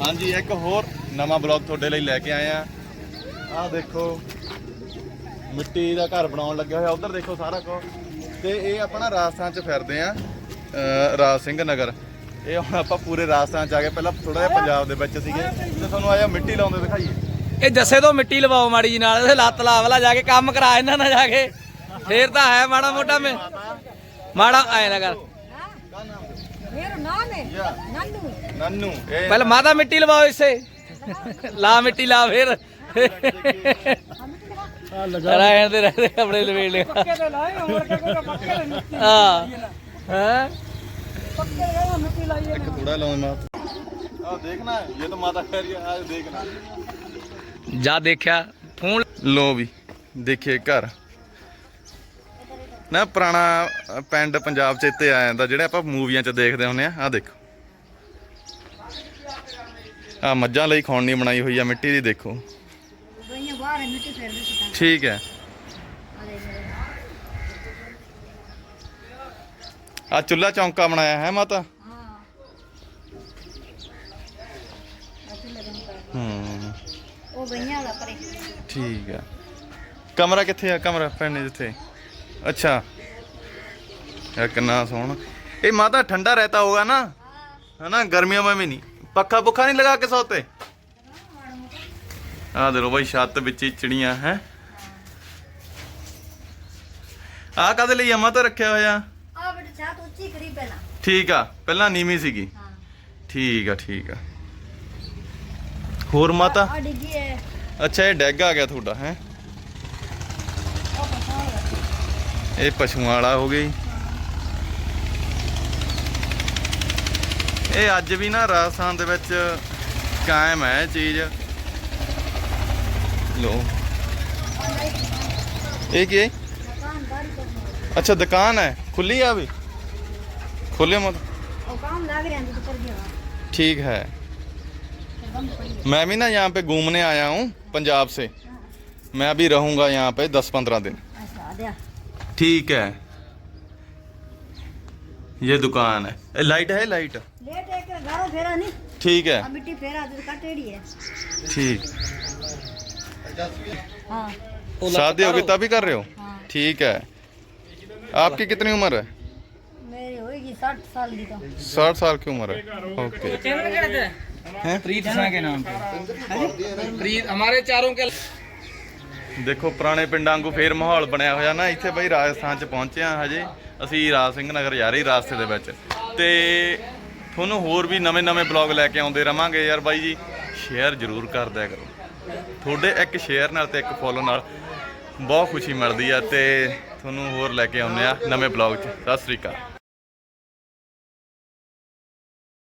ਹਾਂਜੀ, ਇੱਕ ਹੋਰ ਨਵਾਂ ਬਲੌਗ ਤੁਹਾਡੇ ਲਈ ਲੈ ਕੇ ਆਏ ਆ ਆਹ ਦੇਖੋ, ਮਿੱਟੀ ਦਾ ਘਰ ਬਣਾਉਣ ਲੱਗਿਆ ਹੋਇਆ, ਉਧਰ ਦੇਖੋ ਸਾਰਾ ਕੁਝ ਤੇ ਇਹ ਆਪਣਾ ਰਾਜਸਥਾਨ ਚ ਫਿਰਦੇ ਆ ਰਾਜ ਸਿੰਘ ਨਗਰ। ਇਹ ਹੁਣ ਆਪਾਂ ਪੂਰੇ ਰਾਜਸਥਾਨ ਚ ਆ ਗਏ, ਪਹਿਲਾਂ ਥੋੜਾ ਜਿਹਾ ਪੰਜਾਬ ਦੇ ਵਿੱਚ ਸੀਗੇ। ਤੇ ਤੁਹਾਨੂੰ ਆਇਆ ਮਿੱਟੀ ਲਾਉਂਦੇ ਦਿਖਾਈਏ। ਇਹ ਜੱਸੇ ਤੋਂ ਮਿੱਟੀ ਲਵਾਓ ਮਾੜੀ ਜੀ ਨਾਲ, ਲੱਤ ਲਾ ਵਾਲਾ ਜਾ ਕੇ ਕੰਮ ਕਰਾ ਇਹਨਾਂ ਨਾਲ ਜਾ ਕੇ। ਫੇਰ ਤਾਂ ਹੈ ਮਾੜਾ ਮੋਟਾ ਮੈਂ। ਮਾੜਾ, ਐ ਨਾ ਕਰ। ਮੇਰਾ ਨਾਮ ਹੈ ਯਾ ਨੰਨੂ ਨੰਨੂ ਇਹ ਪਹਿਲਾਂ ਮਾਤਾ ਮਿੱਟੀ ਲਵਾਓ ਇਸੇ ਲਾ ਮਿੱਟੀ ਲਾ ਫੇਰ ਰਹਿਣ ਦੇ ਰਹਿਣ ਦੇ ਆਪਣੇ ਲਵੇੜ ਲਿਆ ਪੱਕੇ ਤੇ ਲਾਏ ਹੋਰ ਕਿ ਕੋਈ ਪੱਕੇ ਤੇ ਮਿੱਟੀ ਹਾਂ ਹੈ ਪੱਕੇ ਤੇ ਮਿੱਟੀ ਲਾਈ ਇੱਕ ਥੋੜਾ ਲਾਉਂਦੇ ਮਾਤਾ ਆਹ ਦੇਖਣਾ ਜਾ ਦੇਖਿਆ ਫੋਨ ਲੋ ਵੀ ਦੇਖੀਏ ਘਰ ਨਾ ਪੁਰਾਣਾ ਪਿੰਡ ਪੰਜਾਬ ਚ ਇੱਥੇ ਆ ਜਾਂਦਾ ਜਿਹੜੇ ਆਪਾਂ ਮੂਵੀਆਂ ਚ ਦੇਖਦੇ ਹੁੰਦੇ ਆ ਆਹ ਦੇਖੋ। ਆ ਮੱਝਾਂ ਲਈ ਖੌਣੀ ਬਣਾਈ ਹੋਈ ਆ ਮਿੱਟੀ ਦੀ ਦੇਖੋ। ਠੀਕ ਹੈ। ਆ ਚੁੱਲਾ ਚੌਂਕਾ ਬਣਾਇਆ ਹੈ ਮਾਤਾ? ਹਾਂ। ਉਹ ਗਈਆਂ ਵਾਲਾ ਪਰੇ। ਠੀਕ ਹੈ। ਕਮਰਾ ਕਿੱਥੇ ਆ? ਕਮਰਾ ਪੈਣੇ ਜਿੱਥੇ। ਅੱਛਾ ਇਹ ਕਿੰਨਾ ਸੋਹਣਾ ਇਹ ਮਾਤਾ ਠੰਡਾ रहता होगा ना है ना गर्मियों में भी नहीं पक्का पुखा नहीं लगा के सोते ਆ ਦੇਖੋ ਬਈ ਛੱਤ ਵਿੱਚ ਹੀ ਚਿੜੀਆਂ ਹੈ ਆ ਕਦੇ ਲਈ ਅਮਾ ਤਾਂ ਰੱਖਿਆ ਹੋਇਆ ਆ ਬੇਟਾ ਛਾਤ ਉੱਚੀ ਕਰੀ ਪਹਿਲਾਂ ਠੀਕ ਆ ਪਹਿਲਾਂ ਨੀਵੀਂ ਸੀਗੀ ਹਾਂ ਠੀਕ ਆ ਠੀਕ ਆ ਹੋਰ ਮਾਤਾ ਆ ਡਿੱਗੀ ਹੈ ਅੱਛਾ ਇਹ ਡੈਗ ਆ ਗਿਆ ਤੁਹਾਡਾ ਹੈ ਇਹ ਪਸ਼ੂਆਂ ਵਾਲਾ ਹੋ ਗਿਆ ਜੀ ਇਹ ਅੱਜ ਵੀ ਨਾ ਰਾਜਸਥਾਨ ਦੇ ਵਿੱਚ ਕਾਇਮ ਹੈ ਇਹ ਚੀਜ਼ ਲੋ ਇਹ ਕੀ ਹੈ ਦੁਕਾਨਦਾਰੀ ਕਰਨਾ ਅੱਛਾ ਦੁਕਾਨ है खुली है अभी खुले मत ਉਹ ਕੰਮ ਲੱਗ ਰਿਹਾ ਅੰਦਰ ਕਰ ਗਿਆ ठीक है बंद पड़ी है मैं भी ना यहाँ पे घूमने आया हूँ पंजाब से मैं अभी रहूँगा यहाँ पे दस पंद्रह दिन अच्छा आ गया ठीक है। ये दुकान है। ए, लाइट है लाइट लेट एक गारो फेरा नहीं? ठीक है। मिट्टी फेरा तो कटेड़ी है। ठीक। हाँ। शादी होगी तभी कर रहे हो? हाँ। ठीक है। आपकी कितनी उम्र है? मेरी होएगी साठ साल की तो। साठ साल की उम्र है। ओके। हैं? प्रीत सिंह के नाम पे। प्रीत हमारे चारों के ਦੇਖੋ, ਪੁਰਾਣੇ ਪਿੰਡਾਂ ਵਾਂਗੂ ਫੇਰ ਮਾਹੌਲ ਬਣਿਆ ਹੋਇਆ ਨਾ। ਇੱਥੇ ਬਈ ਰਾਜਸਥਾਨ ਚ ਪਹੁੰਚੇ ਆ ਹਜੇ। ਅਸੀਂ ਰਾਜ ਸਿੰਘ ਨਗਰ ਜਾ ਰਹੇ ਰਾਸਤੇ ਦੇ ਵਿੱਚ। ਤੇ ਤੁਹਾਨੂੰ ਹੋਰ ਵੀ ਨਵੇਂ-ਨਵੇਂ ਬਲੌਗ ਲੈ ਕੇ ਆਉਂਦੇ ਰਵਾਂਗੇ। ਯਾਰ ਬਾਈ ਜੀ ਸ਼ੇਅਰ ਜ਼ਰੂਰ ਕਰ ਦਿਆ ਕਰੋ। ਤੁਹਾਡੇ ਇੱਕ ਸ਼ੇਅਰ ਨਾਲ ਤੇ ਇੱਕ ਫੋਲੋ ਨਾਲ ਬਹੁਤ ਖੁਸ਼ੀ ਮਿਲਦੀ ਆ ਤੇ ਤੁਹਾਨੂੰ ਹੋਰ ਲੈ ਕੇ ਆਉਂਦੇ ਆ ਨਵੇਂ ਬਲੌਗ 'ਚ। ਸਤਿ ਸ੍ਰੀ ਅਕਾਲ।